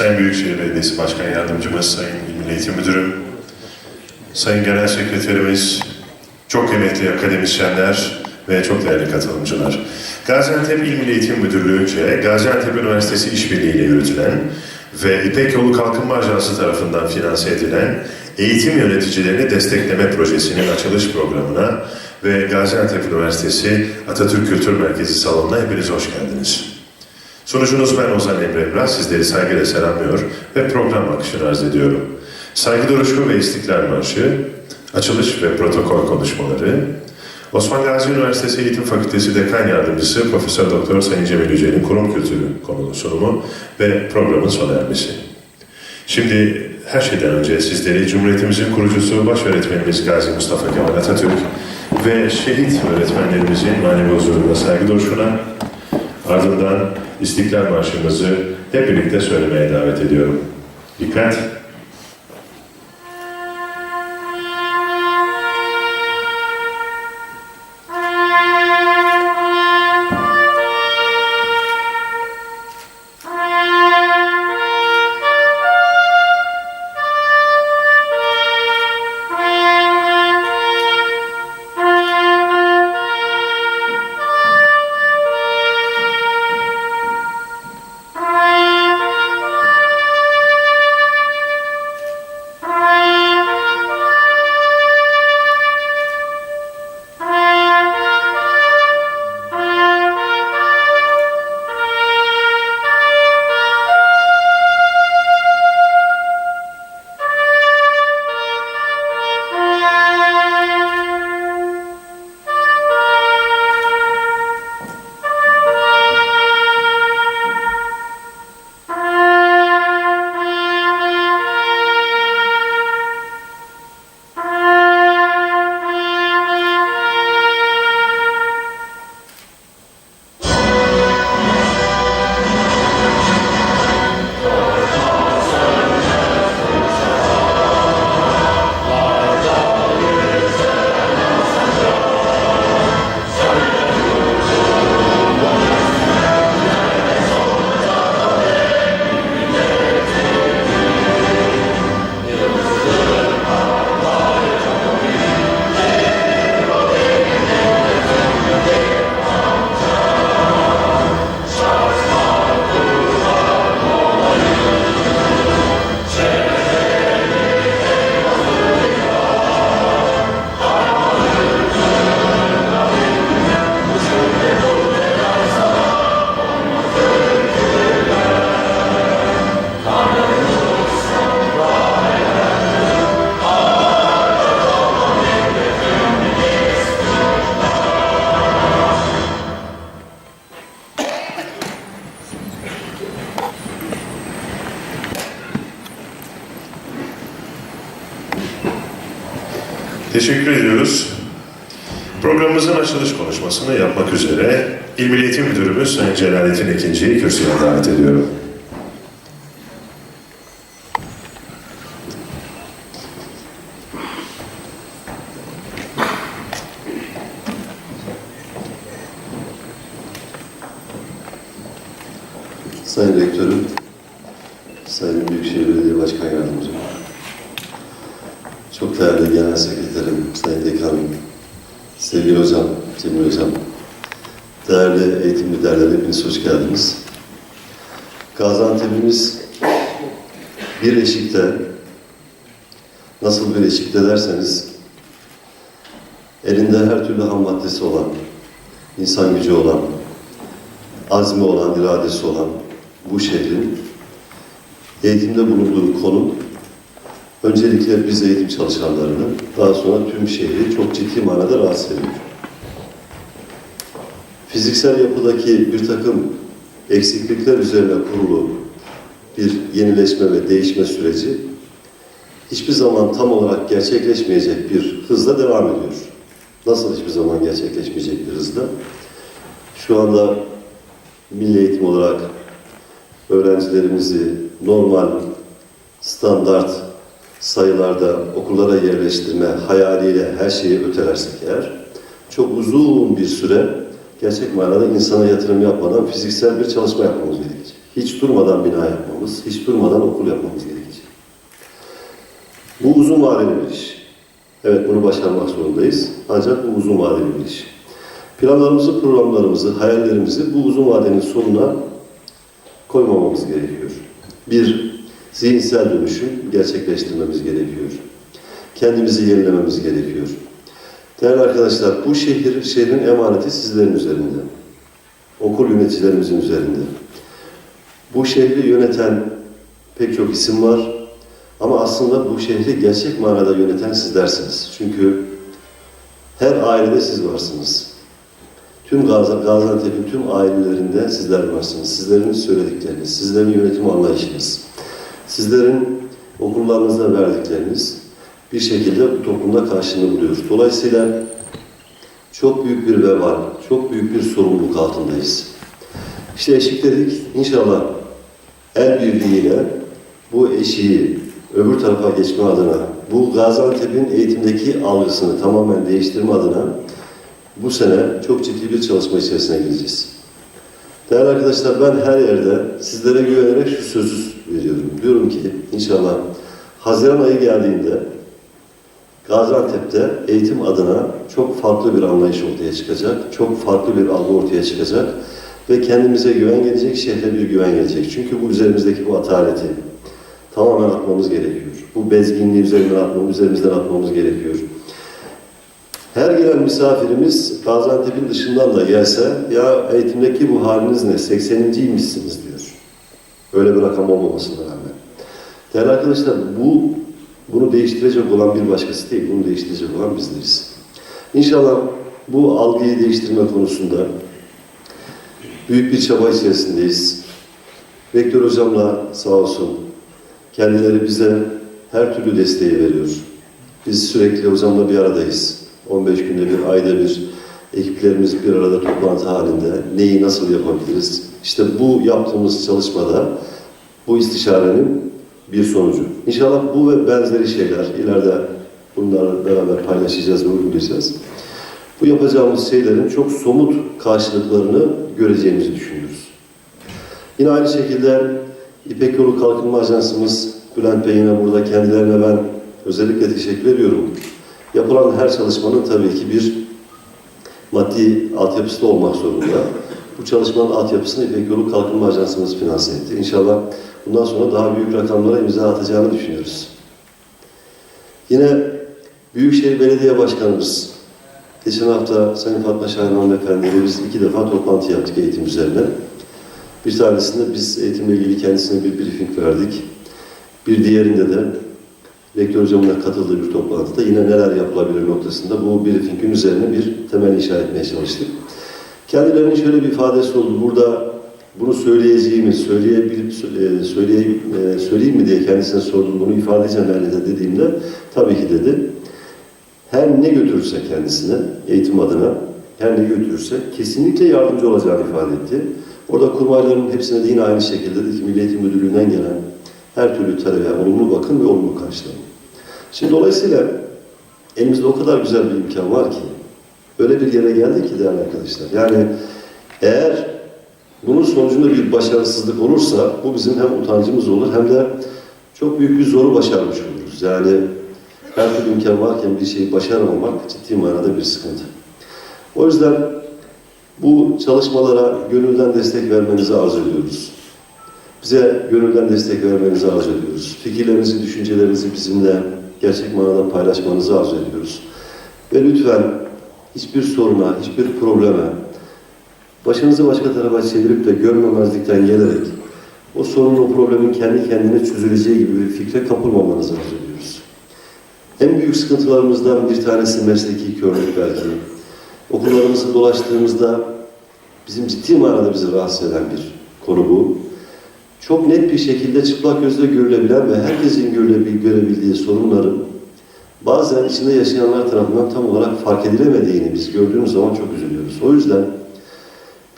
Sayın Büyükşehir Belediyesi Başkan Yardımcımız, Sayın İl Eğitim Müdürüm, Sayın Genel Sekreterimiz, çok kıymetli akademisyenler ve çok değerli katılımcılar. Gaziantep İl Milli Eğitim Müdürlüğü'nce Gaziantep Üniversitesi işbirliğiyle yürütülen ve İpek Yolu Kalkınma Ajansı tarafından finanse edilen Eğitim Yöneticilerini Destekleme Projesi'nin açılış programına ve Gaziantep Üniversitesi Atatürk Kültür Merkezi salonuna hepiniz hoş geldiniz. Sunucunuz ben Ozan Emre Emrah, sizleri saygıyla selamlıyor ve program akışını arz ediyorum. Saygı duruşu ve İstiklal Marşı, açılış ve protokol konuşmaları, Osman Gazi Üniversitesi Eğitim Fakültesi Dekan Yardımcısı Profesör Doktor Sayın Cemil Yücel'in kurum kültürü konulu sunumu ve programın sona ermesi. Şimdi her şeyden önce sizleri Cumhuriyetimizin kurucusu baş öğretmenimiz Gazi Mustafa Kemal Atatürk ve şehit öğretmenlerimizin manevi huzuruna saygı duruşuna ardından İstiklal Marşımızı hep birlikte söylemeye davet ediyorum. Dikkat! Teşekkür ediyoruz. Programımızın açılış konuşmasını yapmak üzere İl Milli Eğitim Müdürümüz Sayın Celalettin Ekinci'yi kürsüye davet ediyorum. Sayın Rektörüm, Sayın Büyükşehir Belediye Başkan Yardımcım, çok değerli Genel Sekreterim, Sayın Dekanım, sevgili hocam, Cemil Hocam, değerli eğitim liderleri, hepiniz hoş geldiniz. Gaziantep'imiz bir eşikte, nasıl bir eşikte derseniz, elinde her türlü ham maddesi olan, insan gücü olan, azmi olan, iradesi olan bu şehrin eğitimde bulunduğu konum öncelikle biz eğitim çalışanlarını, daha sonra tüm şehri çok ciddi manada rahatsız ediyor. Fiziksel yapıdaki bir takım eksiklikler üzerine kurulu bir yenileşme ve değişme süreci hiçbir zaman tam olarak gerçekleşmeyecek bir hızla devam ediyor. Nasıl hiçbir zaman gerçekleşmeyecek bir hızla? Şu anda milli eğitim olarak öğrencilerimizi normal, standart sayılarda okullara yerleştirme hayaliyle her şeyi ötelersek eğer, çok uzun bir süre gerçek manada insana yatırım yapmadan fiziksel bir çalışma yapmamız gerekecek. hiç durmadan bina yapmamız, hiç durmadan okul yapmamız gerekecek. Bu uzun vadeli bir iş. Evet bunu başarmak zorundayız. Ancak bu uzun vadeli bir iş. Planlarımızı, programlarımızı, hayallerimizi bu uzun vadenin sonuna koymamamız gerekiyor. Bir, zihinsel dönüşüm gerçekleştirmemiz gerekiyor. Kendimizi yenilememiz gerekiyor. Değerli arkadaşlar, bu şehir, şehrin emaneti sizlerin üzerinde. Okul yöneticilerimizin üzerinde. Bu şehri yöneten pek çok isim var. Ama aslında bu şehri gerçek manada yöneten sizlersiniz. Çünkü her ailede siz varsınız. Tüm Gazi- Gaziantep'in tüm ailelerinde sizler varsınız. Sizlerin söyledikleriniz, sizlerin yönetim anlayışınız, sizlerin okullarınızda verdikleriniz bir şekilde bu toplumda karşılığını buluyor. Dolayısıyla çok büyük bir vebal, çok büyük bir sorumluluk altındayız. İşte eşik dedik, inşallah el birliğiyle bu eşiği öbür tarafa geçme adına, bu Gaziantep'in eğitimdeki algısını tamamen değiştirme adına bu sene çok ciddi bir çalışma içerisine gireceğiz. Değerli arkadaşlar ben her yerde sizlere güvenerek şu sözü veriyorum. Diyorum ki inşallah Haziran ayı geldiğinde Gaziantep'te eğitim adına çok farklı bir anlayış ortaya çıkacak, çok farklı bir algı ortaya çıkacak ve kendimize güven gelecek, şehre bir güven gelecek. Çünkü bu üzerimizdeki bu ataleti tamamen atmamız gerekiyor. Bu bezginliği üzerinden atmamız, üzerimizden atmamız gerekiyor. Her gelen misafirimiz Gaziantep'in dışından da gelse ya eğitimdeki bu haliniz ne? 80.ymişsiniz diyor. Öyle bir rakam olmamasına rağmen. Değerli arkadaşlar bu bunu değiştirecek olan bir başkası değil, bunu değiştirecek olan bizleriz. İnşallah bu algıyı değiştirme konusunda büyük bir çaba içerisindeyiz. Rektör hocamla sağ olsun kendileri bize her türlü desteği veriyor. Biz sürekli hocamla bir aradayız. 15 günde bir, ayda bir ekiplerimiz bir arada toplantı halinde neyi nasıl yapabiliriz? İşte bu yaptığımız çalışmada bu istişarenin bir sonucu. İnşallah bu ve benzeri şeyler ileride bunlarla beraber paylaşacağız ve uygulayacağız. Bu yapacağımız şeylerin çok somut karşılıklarını göreceğimizi düşünüyoruz. Yine aynı şekilde İpek Yolu Kalkınma Ajansımız Bülent Bey'ine burada kendilerine ben özellikle teşekkür ediyorum. Yapılan her çalışmanın tabii ki bir maddi altyapısı da olmak zorunda. Bu çalışmanın altyapısını İpek Yolu Kalkınma Ajansımız finanse etti. İnşallah bundan sonra daha büyük rakamlara imza atacağını düşünüyoruz. Yine Büyükşehir Belediye Başkanımız geçen hafta Sayın Fatma Şahin Hanımefendi'yle biz iki defa toplantı yaptık eğitim üzerine. Bir tanesinde biz eğitimle ilgili kendisine bir briefing verdik. Bir diğerinde de rektör hocamla katıldığı bir toplantıda yine neler yapılabilir noktasında bu briefingin üzerine bir temel inşa etmeye çalıştık. Kendilerinin şöyle bir ifadesi oldu. Burada bunu söyleyeceğimi, söyleyebilip söyleyeyim, e, söyleyeyim mi diye kendisine sordum. Bunu ifade edeceğim dediğimde tabii ki dedi. Her ne götürürse kendisine, eğitim adına, her ne götürürse kesinlikle yardımcı olacağını ifade etti. Orada kurmayların hepsine de yine aynı şekilde dedi ki Milli Eğitim Müdürlüğü'nden gelen her türlü talebe olumlu bakın ve olumlu karşılayın. Şimdi dolayısıyla elimizde o kadar güzel bir imkan var ki, öyle bir yere geldik ki değerli arkadaşlar. Yani eğer bunun sonucunda bir başarısızlık olursa bu bizim hem utancımız olur hem de çok büyük bir zoru başarmış oluruz. Yani her türlü imkan varken bir şeyi başaramamak ciddi manada bir sıkıntı. O yüzden bu çalışmalara gönülden destek vermenizi arzu ediyoruz. Bize gönülden destek vermenizi arzu ediyoruz. Fikirlerinizi, düşüncelerinizi bizimle gerçek manada paylaşmanızı arzu ediyoruz. Ve lütfen hiçbir soruna, hiçbir probleme başınızı başka tarafa çevirip de görmemezlikten gelerek o sorunun, o problemin kendi kendine çözüleceği gibi bir fikre kapılmamanızı arzu ediyoruz. En büyük sıkıntılarımızdan bir tanesi mesleki körlük belki. Okullarımızı dolaştığımızda bizim ciddi manada bizi rahatsız eden bir konu bu. Çok net bir şekilde çıplak gözle görülebilen ve herkesin görebildiği sorunların bazen içinde yaşayanlar tarafından tam olarak fark edilemediğini biz gördüğümüz zaman çok üzülüyoruz. O yüzden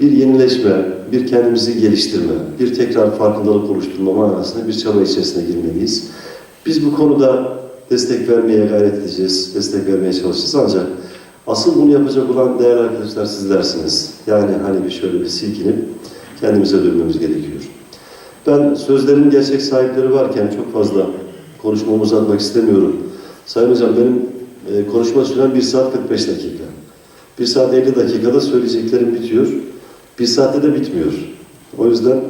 bir yenileşme, bir kendimizi geliştirme, bir tekrar farkındalık oluşturma manasında bir çaba içerisine girmeliyiz. Biz bu konuda destek vermeye gayret edeceğiz, destek vermeye çalışacağız ancak asıl bunu yapacak olan değerli arkadaşlar sizlersiniz. Yani hani bir şöyle bir silkinip kendimize dönmemiz gerekiyor. Ben sözlerin gerçek sahipleri varken çok fazla konuşmamı uzatmak istemiyorum. Sayın Hocam benim e, konuşma sürem 1 saat 45 dakika. 1 saat 50 dakikada söyleyeceklerim bitiyor. 1 saatte de bitmiyor. O yüzden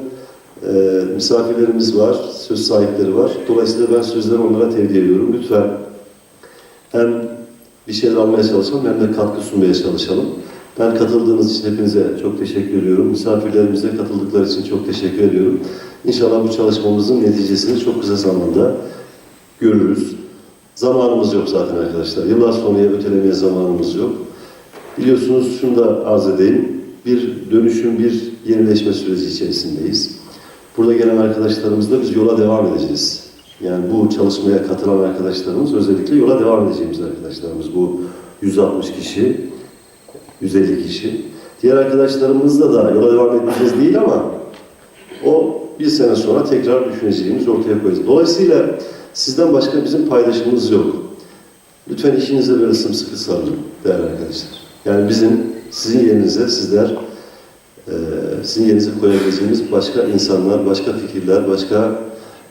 e, misafirlerimiz var, söz sahipleri var. Dolayısıyla ben sözleri onlara tevdi ediyorum. Lütfen hem bir şeyler almaya çalışalım hem de katkı sunmaya çalışalım. Ben katıldığınız için hepinize çok teşekkür ediyorum. Misafirlerimize katıldıkları için çok teşekkür ediyorum. İnşallah bu çalışmamızın neticesini çok kısa zamanda görürüz. Zamanımız yok zaten arkadaşlar. Yıllar sonraya ötelemeye zamanımız yok. Biliyorsunuz şunu da arz edeyim. Bir dönüşüm, bir yenileşme süreci içerisindeyiz. Burada gelen arkadaşlarımızla biz yola devam edeceğiz. Yani bu çalışmaya katılan arkadaşlarımız özellikle yola devam edeceğimiz arkadaşlarımız. Bu 160 kişi, 150 kişi. Diğer arkadaşlarımızla da yola devam edeceğiz değil ama o bir sene sonra tekrar düşüneceğimiz ortaya koyacağız. Dolayısıyla sizden başka bizim paydaşımız yok. Lütfen işinize böyle sımsıkı sarılın değerli arkadaşlar. Yani bizim sizin yerinize sizler eee, sizin yerinize koyabileceğiniz başka insanlar, başka fikirler, başka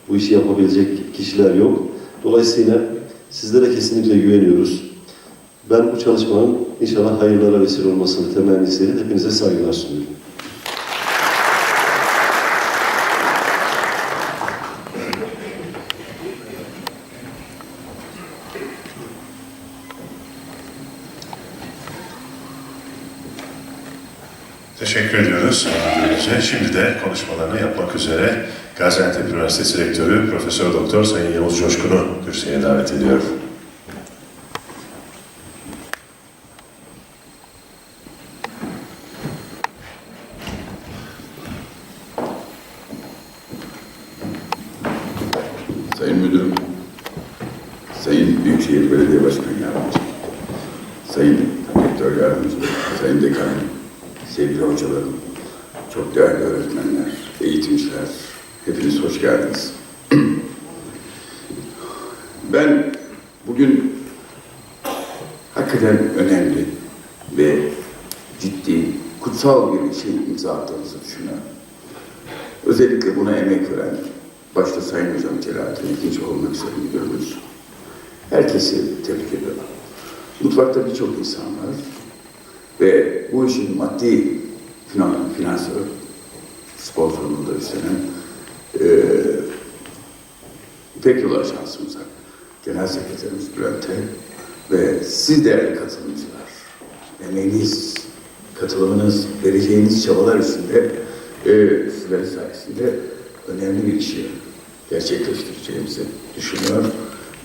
bu işi yapabilecek kişiler yok. Dolayısıyla sizlere kesinlikle güveniyoruz. Ben bu çalışmanın inşallah hayırlara vesile olmasını temennisiyle hepinize saygılar sunuyorum. Teşekkür ediyoruz. Şimdi de konuşmalarını yapmak üzere Gaziantep Üniversitesi Rektörü Profesör Doktor Sayın Yavuz Coşkun'u kürsüye davet ediyorum. Sayın Müdürüm, Sayın Büyükşehir Belediye Başkanı Yardımcı, Sayın Rektör Yardımcı, Sayın Dekanım, sevgili hocalarım, çok değerli öğretmenler, eğitimciler, hepiniz hoş geldiniz. Ben bugün hakikaten önemli ve ciddi, kutsal bir işe imza attığınızı düşünüyorum. Özellikle buna emek veren, başta Sayın Hocam Celalettin ikinci olmak üzere müdürümüz. Herkesi tebrik ediyorum. Mutfakta birçok insan var ve bu işin maddi finan, finansörü, sponsorluğunu da üstlenen eee İpek Yolu Ajansımıza, Genel Sekreterimiz Bülent'e ve siz değerli katılımcılar, emeğiniz, katılımınız, vereceğiniz çabalar içinde e, sizlerin sayesinde önemli bir işi gerçekleştireceğimizi düşünüyor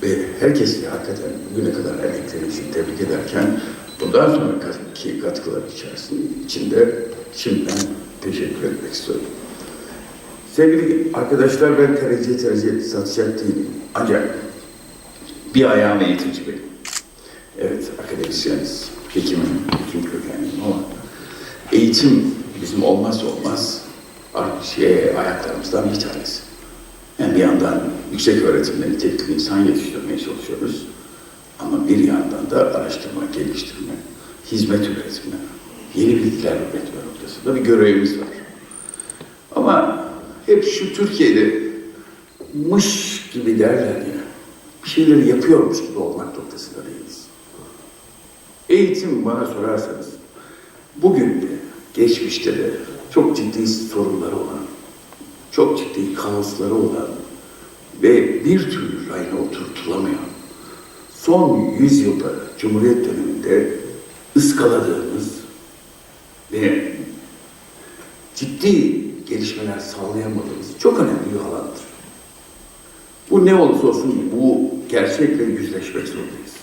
ve herkesi hakikaten bugüne kadar emekleri için tebrik ederken bundan sonraki katkılar içerisinde içinde şimdiden teşekkür etmek istiyorum. Sevgili arkadaşlar ben tercih tercih satacak değilim. Ancak bir ayağım eğitimci benim. Evet akademisyeniz, hekimim, hekim kökenliyim ama eğitim bizim olmazsa olmaz şey, ayaklarımızdan bir tanesi. Yani bir yandan yüksek öğretimde nitelikli insan yetiştirmeye çalışıyoruz. Ama bir yandan da araştırma, geliştirme, hizmet üretme, yeni bilgiler üretme noktasında bir görevimiz var. Ama hep şu Türkiye'de mış gibi derler ya, bir şeyleri yapıyormuş gibi olmak noktasında değiliz. Eğitim bana sorarsanız, bugün de, geçmişte de çok ciddi sorunları olan, çok ciddi kaosları olan ve bir türlü rayına oturtulamayan, son yüzyılda Cumhuriyet döneminde ıskaladığımız ve ciddi gelişmeler sağlayamadığımız çok önemli bir alandır. Bu ne olursa olsun bu gerçekle yüzleşmek zorundayız.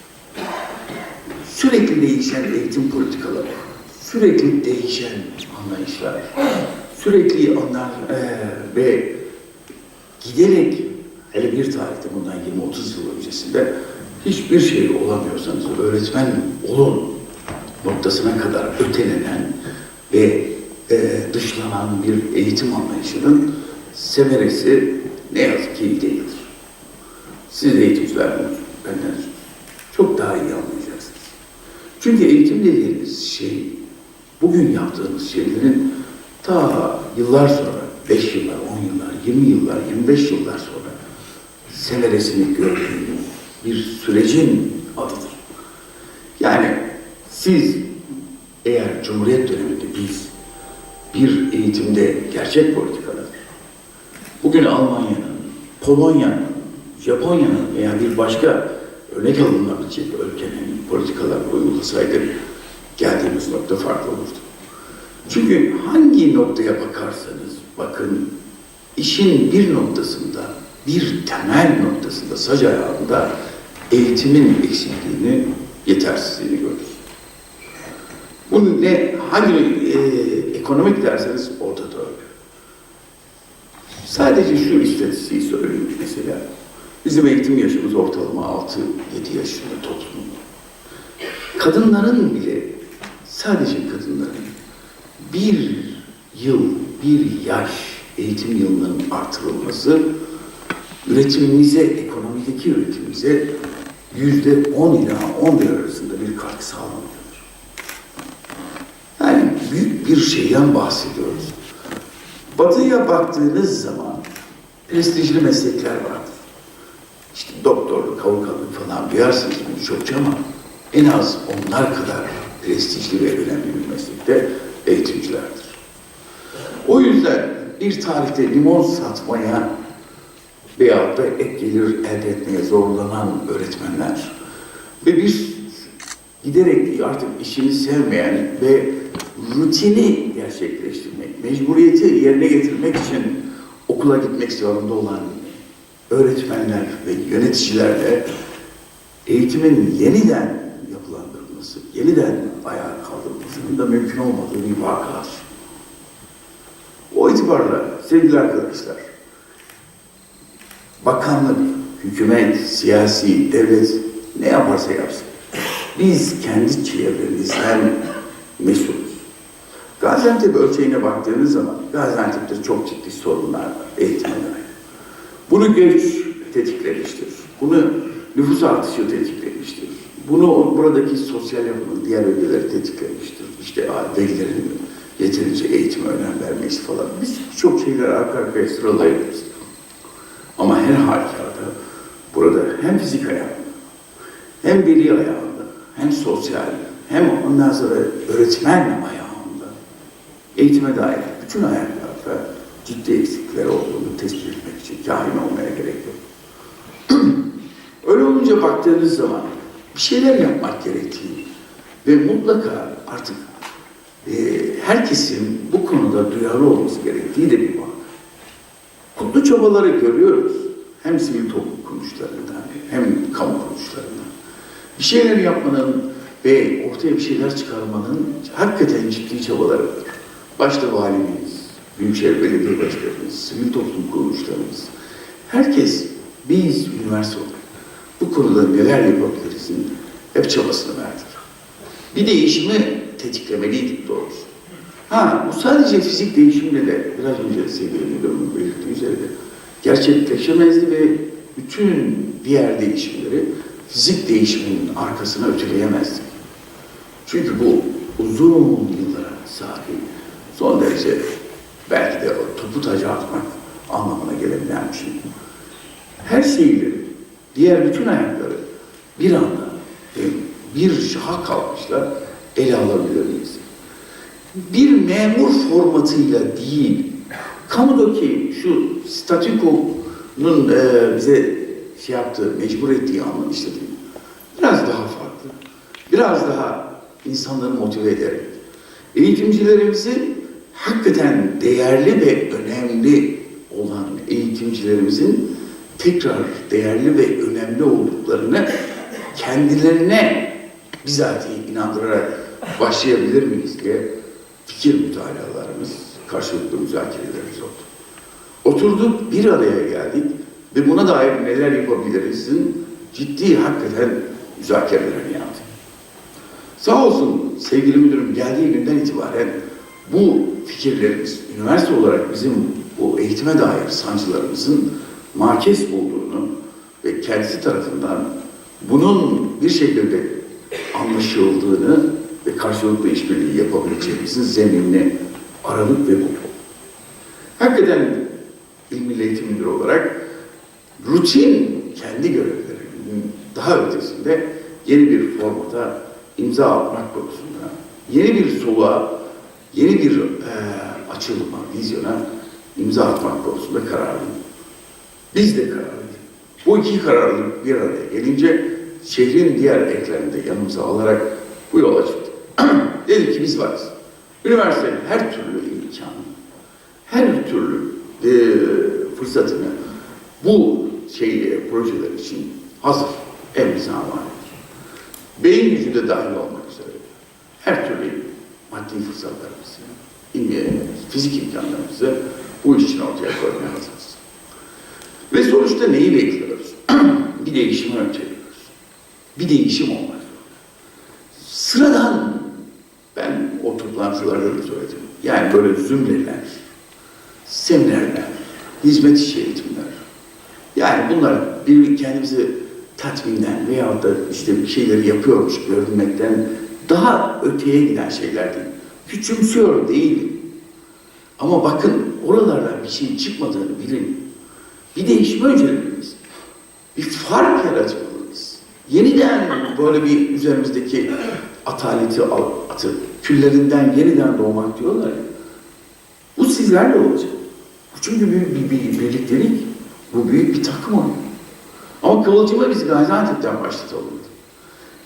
Sürekli değişen eğitim politikaları, sürekli değişen anlayışlar, sürekli onlar eee, ve giderek hele bir tarihte bundan 20-30 yıl öncesinde hiçbir şey olamıyorsanız öğretmen olun noktasına kadar ötelenen ve eee, dışlanan bir eğitim anlayışının semeresi ne yazık ki değildir. Siz eğitimciler benden çok daha iyi. Çünkü eğitim dediğimiz şey, bugün yaptığımız şeylerin ta yıllar sonra, 5 yıllar, 10 yıllar, 20 yıllar, 25 yıllar sonra semeresini gördüğünüz bir sürecin adıdır. Yani siz eğer Cumhuriyet döneminde biz bir eğitimde gerçek politikalar, bugün Almanya'nın, Polonya'nın, Japonya'nın veya bir başka örnek alınabilecek ülkenin politikalar uygulasaydı geldiğimiz nokta farklı olurdu. Çünkü hangi noktaya bakarsanız bakın işin bir noktasında, bir temel noktasında, sac ayağında eğitimin eksikliğini, yetersizliğini görürüz. Bu ne, hangi e, ekonomik derseniz ortada öyle. Sadece şu istatistiği söyleyeyim mesela. Bizim eğitim yaşımız ortalama 6-7 yaşında toplum. Kadınların bile, sadece kadınların bir yıl, bir yaş eğitim yılının artırılması üretimimize, ekonomideki üretimimize yüzde 10 ila 11 arasında bir katkı sağlamaktadır. Yani büyük bir şeyden bahsediyoruz. Batı'ya baktığınız zaman prestijli meslekler vardır. İşte doktorluk, avukatlık falan duyarsınız bunu çokça ama en az onlar kadar prestijli ve önemli bir meslekte eğitimcilerdir. O yüzden bir tarihte limon satmaya veyahut da ek gelir elde etmeye zorlanan öğretmenler ve bir giderek artık işini sevmeyen ve rutini gerçekleştirmek, mecburiyeti yerine getirmek için okula gitmek zorunda olan öğretmenler ve yöneticilerle eğitimin yeniden yapılandırılması, yeniden ayağa kaldırılmasının da mümkün olmadığı bir vakadır. O itibarla sevgili arkadaşlar, bakanlık, hükümet, siyasi, devlet ne yaparsa yapsın. Biz kendi çevremizden mesulüz. Gaziantep ölçeğine baktığınız zaman Gaziantep'te çok ciddi sorunlar var eğitime dair. Bunu göç tetiklemiştir. Bunu nüfus artışı tetiklemiştir. Bunu buradaki sosyal yapının diğer ögeleri tetiklemiştir. İşte velilerin yeterince eğitime önem vermesi falan. Biz çok şeyler arka arkaya sıralayabiliriz. Ama her halükarda burada hem fizik ayağında, hem veli ayağında, hem sosyal, hem ondan sonra öğretmen ayağında eğitime dair bütün ayaklarda ciddi eksiklikler olduğunu tespit etmek için kahin olmaya gerek yok. Öyle olunca baktığınız zaman bir şeyler yapmak gerektiği ve mutlaka artık e, herkesin bu konuda duyarlı olması gerektiği de bir var. Kutlu çabaları görüyoruz. Hem sivil toplum kuruluşlarından hem kamu kuruluşlarından. Bir şeyler yapmanın ve ortaya bir şeyler çıkarmanın hakikaten ciddi çabaları var. Başta valimiz, Büyükşehir Belediye Başkanımız, sivil toplum kuruluşlarımız, herkes biz üniversite olarak bu konuda neler yapabilirizin hep çabasını verdik. Bir değişimi tetiklemeliydik doğrusu. Ha bu sadece fizik değişimle de biraz önce sevgili müdürümün belirttiği üzere de gerçekleşemezdi ve bütün diğer değişimleri fizik değişiminin arkasına öteleyemezdik. Çünkü bu uzun yıllara sahip son derece belki de o topu taca atmak anlamına gelebilen bir şey. Her şeyleri, diğer bütün ayakları bir anda bir şaha kalkışla ele alabilir miyiz? Bir memur formatıyla değil, kamudaki şu statükonun e, bize şey yaptığı, mecbur ettiği anlayışla değil, biraz daha farklı, biraz daha insanları motive ederek, eğitimcilerimizin hakikaten değerli ve önemli olan eğitimcilerimizin tekrar değerli ve önemli olduklarını kendilerine bizatihi inandırarak başlayabilir miyiz diye fikir mütalalarımız, karşılıklı müzakerelerimiz oldu. Oturduk, bir araya geldik ve buna dair neler yapabilirizin ciddi hakikaten müzakerelerini yaptık. Sağ olsun sevgili müdürüm geldiği günden itibaren bu fikirlerimiz, üniversite olarak bizim bu eğitime dair sancılarımızın makes olduğunu ve kendisi tarafından bunun bir şekilde anlaşıldığını ve karşılıklı işbirliği yapabileceğimizin zeminini aradık ve bulduk. Hakikaten İl Milli Eğitim Müdürü olarak rutin kendi görevlerinin daha ötesinde yeni bir formata imza atmak konusunda, yeni bir soluğa, yeni bir eee açılıma, vizyona imza atmak konusunda kararlıyım. Biz de kararlıyız. Bu iki kararlılık bir araya gelince şehrin diğer eklerinde yanımıza alarak bu yola çıktık. Dedik ki biz varız. Üniversitenin her türlü imkanı, her türlü e, fırsatını bu şey projeler için hazır. Emrinize emanet. Beyin gücü de dahil olmak üzere her türlü maddi fırsatlarımızı, fizik imkanlarımızı bu iş için ortaya koymaya hazırız. Ve sonuçta neyi bekliyoruz? bir değişimi önceliyoruz. Bir değişim olmak. Sıradan ben o toplantılarda da söyledim. Yani böyle zümreler, seminerler, hizmet işi eğitimler. Yani bunlar bir kendimizi tatminden veyahut da işte bir şeyleri yapıyormuş görünmekten daha öteye giden şeyler değil. Küçümsüyor değilim. Ama bakın oralardan bir şey çıkmadığını bilin. Bir değişim öncelemeliyiz. Bir fark yaratmalıyız. Yeniden böyle bir üzerimizdeki ataleti al, atıp küllerinden yeniden doğmak diyorlar ya. Bu sizlerle olacak. Çünkü büyük bir, bir birliktelik. Bu büyük bir takım oyunu. Ama Kıvılcım'ı biz Gaziantep'ten başlatalım.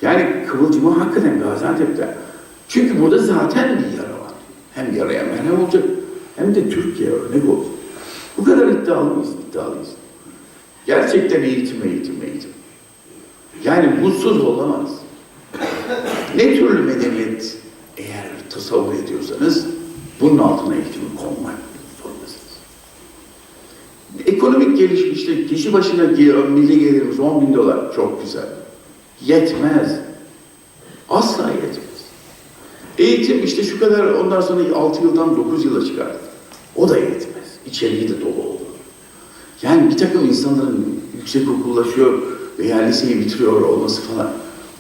Yani Kıvılcım'ı hakikaten Gaziantep'ten. Çünkü burada zaten bir yara var. Hem yaraya merhem olacak hem de Türkiye örnek olacak. Bu kadar iddialı mıyız? İddialıyız. Gerçekten eğitim, eğitim, eğitim. Yani bunsuz olamaz. Ne türlü medeniyet eğer tasavvur ediyorsanız bunun altına eğitimi konmak zorundasınız. Ekonomik gelişmişlik, kişi başına milli gelirimiz 10 bin dolar çok güzel. Yetmez. Asla yetmez. Eğitim işte şu kadar ondan sonra 6 yıldan 9 yıla çıkar. O da yetmez. İçeriği de dolu olur. Yani bir takım insanların yüksek okullaşıyor veya liseyi bitiriyor olması falan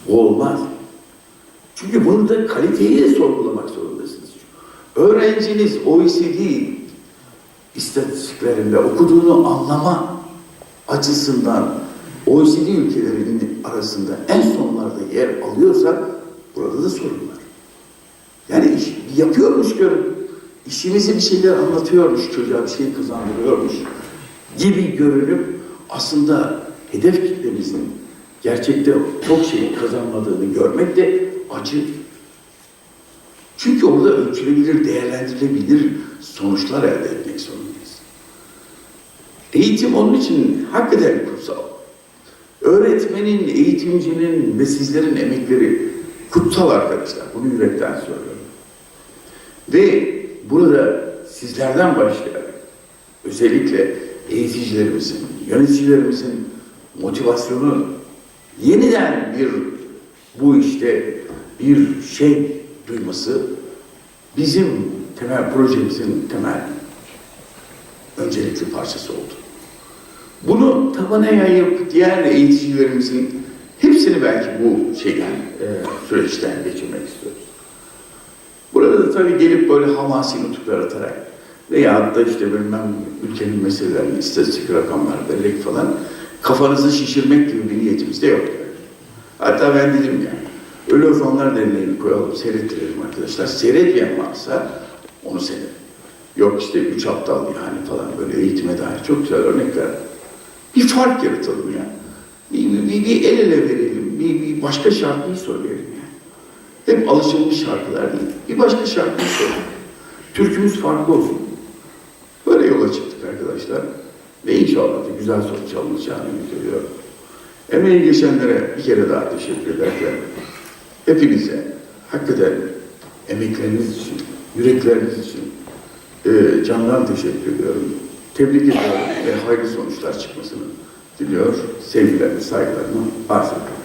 olmaz. Çünkü bunu da kaliteyi de sorgulamak zorundasınız. Öğrenciniz OECD istatistiklerinde okuduğunu anlama açısından OECD ülkelerinin arasında en sonlarda yer alıyorsa burada da sorun var. Yani iş, yapıyormuş görün. İşimizi bir şeyler anlatıyormuş çocuğa, bir şey kazandırıyormuş gibi görünüp aslında hedef kitlemizin gerçekte çok şey kazanmadığını görmek de acı. Çünkü orada ölçülebilir, değerlendirilebilir sonuçlar elde etmek zorundayız. Eğitim onun için hakikaten kutsal. Öğretmenin, eğitimcinin ve sizlerin emekleri kutsal arkadaşlar. Bunu yürekten söylüyorum. Ve burada sizlerden başlayarak özellikle eğiticilerimizin, yöneticilerimizin motivasyonu yeniden bir bu işte bir şey duyması bizim temel projemizin temel öncelikli parçası oldu. Bunu tabana yayıp diğer eğiticilerimizin hepsini belki bu şeyden, e, süreçten geçirmek istiyoruz. Burada da tabii gelip böyle hamasi nutuklar atarak veya da işte bilmem ülkenin meselelerini, istatistik rakamlar vererek falan kafanızı şişirmek gibi bir niyetimiz de yok. Hatta ben dedim ya, ölü ozanlar derneğini koyalım, seyrettirelim arkadaşlar. Seyretmeyen varsa onu seyredin. Yok işte üç aptal yani falan böyle eğitime dair çok güzel örnekler. Bir fark yaratalım ya. Bir, bir, bir el ele verelim, bir, bir başka şarkıyı söyleyelim yani. Hep alışılmış şarkılar değil. Bir başka şarkıyı söyleyelim. Türkümüz farklı olsun. Böyle yola çıktık arkadaşlar. Ve inşallah da güzel sonuç alınacağını ümit ediyorum. Emeği geçenlere bir kere daha teşekkür ederken hepinize hakikaten emekleriniz için, yürekleriniz için e, candan teşekkür ediyorum. Tebrik ediyorum ve hayırlı sonuçlar çıkmasını diliyor. Sevgilerimi, saygılarımı arz ediyorum.